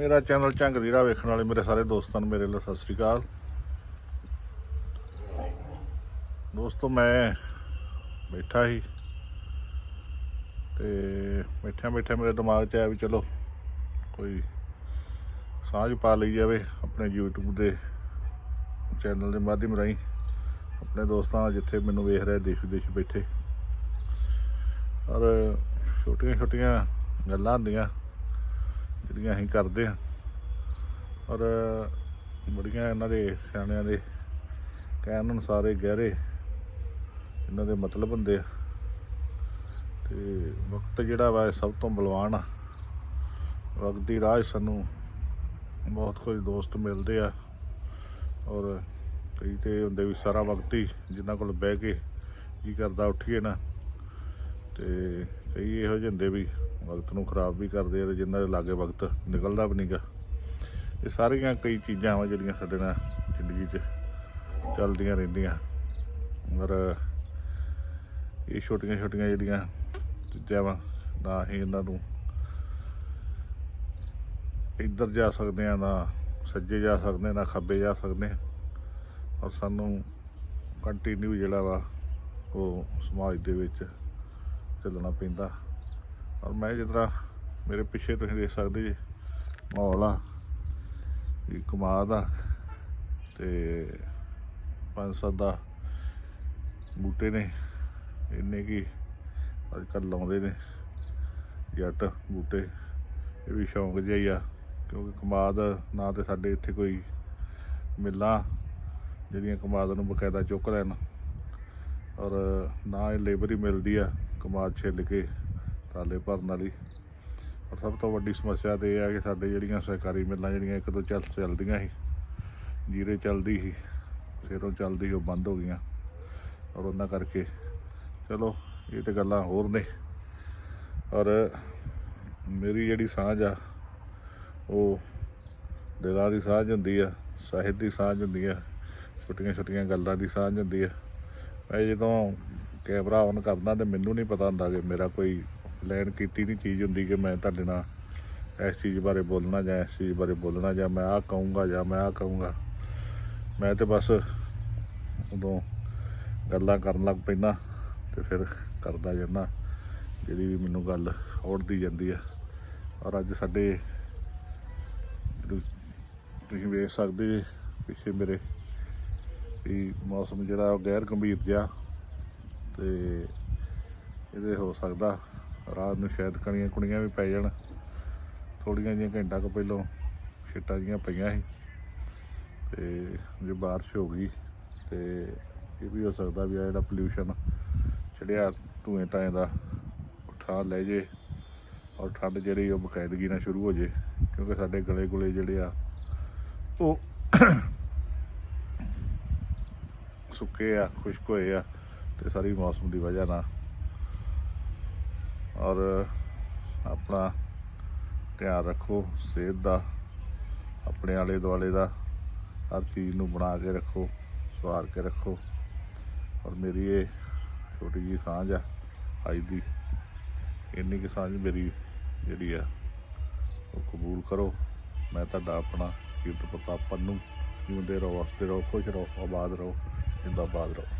ਮੇਰਾ ਚੈਨਲ ਝੰਗ ਦੀ ਵੇਖਣ ਵਾਲੇ ਮੇਰੇ ਸਾਰੇ ਦੋਸਤਾਂ ਨੂੰ ਮੇਰੇ ਲਈ ਸਤਿ ਸ੍ਰੀ ਅਕਾਲ। ਦੋਸਤੋ, ਮੈਂ ਬੈਠਾ ਹੀ ਤੇ ਬੈਠਿਆਂ ਬੈਠਿਆਂ ਮੇਰੇ ਦਿਮਾਗ 'ਚ ਆਇਆ ਵੀ ਚਲੋ ਕੋਈ ਸਾਂਝ ਪਾ ਲਈ ਜਾਵੇ ਆਪਣੇ YouTube ਦੇ ਚੈਨਲ ਦੇ ਮਾਧਿਅਮ ਰਾਹੀਂ, ਆਪਣੇ ਦੋਸਤਾਂ ਨਾਲ ਜਿੱਥੇ ਮੈਨੂੰ ਵੇਖ ਰਹੇ ਦੇਸ਼ ਵਿਦੇਸ਼ ਬੈਠੇ। ਔਰ ਛੋਟੀਆਂ ਛੋਟੀਆਂ ਗੱਲਾਂ ਹੁੰਦੀਆਂ। ਜਿਹੜੀਆਂ ਅਸੀਂ ਕਰਦੇ ਹਾਂ। ਔਰ ਬੜੀਆਂ ਇਹਨਾਂ ਦੇ ਸਿਆਣਿਆਂ ਦੇ ਕਹਿਣ ਅਨੁਸਾਰ ਇਹ ਗਹਿਰੇ ਇਹਨਾਂ ਦੇ ਮਤਲਬ ਹੁੰਦੇ ਆ। ਤੇ ਵਕਤ ਜਿਹੜਾ ਵਾ ਸਭ ਤੋਂ ਬਲਵਾਨ ਆ। ਵਕਤ ਦੀ ਰਾਹ ਸਾਨੂੰ ਬਹੁਤ ਕੁਝ ਦੋਸਤ ਮਿਲਦੇ ਆ। ਔਰ ਕਈ ਤੇ ਹੁੰਦੇ ਵੀ ਸਾਰਾ ਵਕਤ ਹੀ ਜਿਨ੍ਹਾਂ ਕੋਲ ਬਹਿ ਕੇ ਕੀ ਕਰਦਾ, ਉੱਠੀਏ ਨਾ। ਤੇ ਕਈ ਇਹੋ ਜਿਹੇ ਹੁੰਦੇ ਵੀ ਵਕਤ ਨੂੰ ਖਰਾਬ ਵੀ ਕਰਦੇ ਆ ਤੇ ਜਿਨ੍ਹਾਂ ਦੇ ਲਾਗੇ ਵਕਤ ਨਿਕਲਦਾ ਵੀ ਨਹੀਂਗਾ ਇਹ ਸਾਰੀਆਂ ਕਈ ਚੀਜ਼ਾਂ ਵਾ ਜਿਹੜੀਆਂ ਸਾਡੇ ਨਾਲ ਜ਼ਿੰਦਗੀ 'ਚ ਚੱਲਦੀਆਂ ਰਹਿੰਦੀਆਂ। ਔਰ ਇਹ ਛੋਟੀਆਂ ਛੋਟੀਆਂ ਜਿਹੜੀਆਂ ਚੀਜ਼ਾਂ ਵਾ, ਨਾ ਹੀ ਇਹਨਾਂ ਨੂੰ ਇੱਧਰ ਜਾ ਸਕਦੇ ਆ, ਨਾ ਸੱਜੇ ਜਾ ਸਕਦੇ ਨਾ ਖੱਬੇ ਜਾ ਸਕਦੇ ਔਰ ਸਾਨੂੰ ਕੰਟੀਨਿਊ ਜਿਹੜਾ ਵਾ, ਉਹ ਸਮਾਜ ਦੇ ਵਿੱਚ ਚੱਲਣਾ ਪੈਂਦਾ। ਔਰ ਮੈਂ ਜਿਸ ਤਰ੍ਹਾਂ ਮੇਰੇ ਪਿੱਛੇ ਤੁਸੀਂ ਦੇਖ ਸਕਦੇ ਜੀ, ਮਾਹੌਲ ਆ, ਵੀ ਕਮਾਲ ਦਾ ਤੇ ਪੰਜ ਸੱਤ ਦਾ ਬੂਟੇ ਨੇ, ਇੰਨੇ ਕੀ ਅੱਜ ਕੱਲ੍ਹ ਲਾਉਂਦੇ ਨੇ ਜੱਟ ਬੂਟੇ। ਇਹ ਵੀ ਸ਼ੌਂਕ ਜਿਹਾ ਹੀ ਆ, ਕਿਉਂਕਿ ਕਮਾਦ ਨਾ ਤੇ ਸਾਡੇ ਇੱਥੇ ਕੋਈ ਮਿੱਲਾਂ ਜਿਹੜੀਆਂ ਕਮਾਦ ਨੂੰ ਬਕਾਇਦਾ ਚੁੱਕ ਲੈਣ, ਔਰ ਨਾ ਇਹ ਲੇਬਰ ਹੀ ਮਿਲਦੀ ਆ। ਕਮਾਦ ਛਿੱਲ ਕੇ ਟਰਾਲੇ ਭਰਨ ਵਾਲੀ। ਔਰ ਸਭ ਤੋਂ ਵੱਡੀ ਸਮੱਸਿਆ ਤੇ ਇਹ ਆ ਕਿ ਸਾਡੇ ਜਿਹੜੀਆਂ ਸਰਕਾਰੀ ਮਿੱਲਾਂ ਜਿਹੜੀਆਂ ਇੱਕ ਦੋ ਚੱਲ ਚੱਲਦੀਆਂ ਸੀ ਜੀਰੇ ਚੱਲਦੀ ਸੀ ਸਿਰੋਂ ਚੱਲਦੀ ਸੀ, ਉਹ ਬੰਦ ਹੋ ਗਈਆਂ। ਔਰ ਉਹਨਾਂ ਕਰਕੇ ਚਲੋ ਇਹ ਤੇ ਗੱਲਾਂ ਹੋਰ ਨੇ। ਔਰ ਮੇਰੀ ਜਿਹੜੀ ਸਾਂਝ ਆ ਉਹ ਦਿਲਾਂ ਦੀ ਸਾਂਝ ਹੁੰਦੀ ਆ ਸਾਹਿਤ ਦੀ ਸਾਂਝ ਹੁੰਦੀ ਆ ਛੋਟੀਆਂ ਛੋਟੀਆਂ ਗੱਲਾਂ ਦੀ ਸਾਂਝ ਹੁੰਦੀ ਆ। ਮੈਂ ਜਦੋਂ ਕੈਮਰਾ ਔਨ ਕਰਦਾ ਤੇ ਮੈਨੂੰ ਨਹੀਂ ਪਤਾ ਹੁੰਦਾ ਕਿ ਮੇਰਾ ਕੋਈ ਪਲਾਨ ਕੀਤੀ ਨਹੀਂ ਚੀਜ਼ ਹੁੰਦੀ ਕਿ ਮੈਂ ਤੁਹਾਡੇ ਨਾਲ ਇਸ ਚੀਜ਼ ਬਾਰੇ ਬੋਲਣਾ ਜਾਂ ਇਸ ਚੀਜ਼ ਬਾਰੇ ਬੋਲਣਾ ਜਾਂ ਮੈਂ ਆਹ ਕਹੂੰਗਾ ਜਾਂ ਮੈਂ ਆਹ ਕਹੂੰਗਾ। ਮੈਂ ਤੇ ਬਸ ਉਦੋਂ ਗੱਲਾਂ ਕਰਨ ਲੱਗ ਪੈਂਦਾ ਤੇ ਫਿਰ ਕਰਦਾ ਜਾਂਦਾ, ਜਿਹੜੀ ਵੀ ਮੈਨੂੰ ਗੱਲ ਔੜਦੀ ਜਾਂਦੀ ਆ। ਔਰ ਅੱਜ ਸਾਡੇ ਤੁਸੀਂ ਵੇਖ ਸਕਦੇ ਪਿੱਛੇ ਮੇਰੇ ਵੀ ਮੌਸਮ ਜਿਹੜਾ ਉਹ ਗੈਰ ਗੰਭੀਰ ਜਿਹਾ ਤੇ ਇਹਦੇ ਹੋ ਸਕਦਾ ਰਾਤ ਨੂੰ ਸ਼ਾਇਦ ਕਣੀਆਂ ਕੁਣੀਆਂ ਵੀ ਪੈ ਜਾਣ। ਥੋੜੀਆਂ ਜਿਹੀਆਂ ਘੰਟਾ ਕੁ ਪਹਿਲਾਂ ਛਿੱਟਾਂ ਜੀਆਂ ਪਈਆਂ ਸੀ। ਤੇ ਜੇ ਬਾਰਿਸ਼ ਹੋ ਗਈ ਤੇ ਇਹ ਵੀ ਹੋ ਸਕਦਾ ਵੀ ਆ ਜਿਹੜਾ ਪੋਲਿਊਸ਼ਨ ਚੜਿਆ ਧੂਏ ਤਾਏ ਦਾ ਉਠਾ ਲੈ ਜੇ ਔਰ ਠੰਡ ਜਿਹੜੀ ਉਹ ਬਕਾਇਦਗੀ ਨਾਲ ਸ਼ੁਰੂ ਹੋ ਜੇ। ਕਿਉਂਕਿ ਸਾਡੇ ਗਲੇ ਗੁਲੇ ਜਿਹੜੇ ਆ, ਉਹ ਸੁੱਕੇ ਆ, ਖੁਸ਼ਕ ਹੋਏ ਆ। ਤੇ ਸਾਰੀ ਮੌਸਮ ਦੀ ਵਜ੍ਹਾ ਨਾਲ। ਔਰ ਆਪਣਾ ਧਿਆਨ ਰੱਖੋ, ਸਿਹਤ ਦਾ, ਆਪਣੇ ਆਲੇ ਦੁਆਲੇ ਦਾ। ਹਰ ਚੀਜ਼ ਨੂੰ ਬਣਾ ਕੇ ਰੱਖੋ, ਸਵਾਰ ਕੇ ਰੱਖੋ। ਔਰ ਮੇਰੀ ਇਹ ਛੋਟੀ ਜੀ ਸਾਂਝ ਆ, ਅੱਜ ਦੀ। ਇੰਨੀ ਕਿ ਸਾਂਝ ਮੇਰੀ ਜਿਹੜੀ ਆ, ਉਹ ਕਬੂਲ ਕਰੋ। ਮੈਂ ਤੁਹਾਡਾ ਆਪਣਾ ਕੀਰਤ ਪ੍ਰਤਾਪ ਪੰਨੂ। ਜਿਉਂਦੇ ਰਹੋ ਵਸਦੇ ਰਹੋ, ਖੁਸ਼ ਰਹੋ, ਆਬਾਦ ਰਹੋ, ਜਿੰਦਾਬਾਦ ਰਹੋ।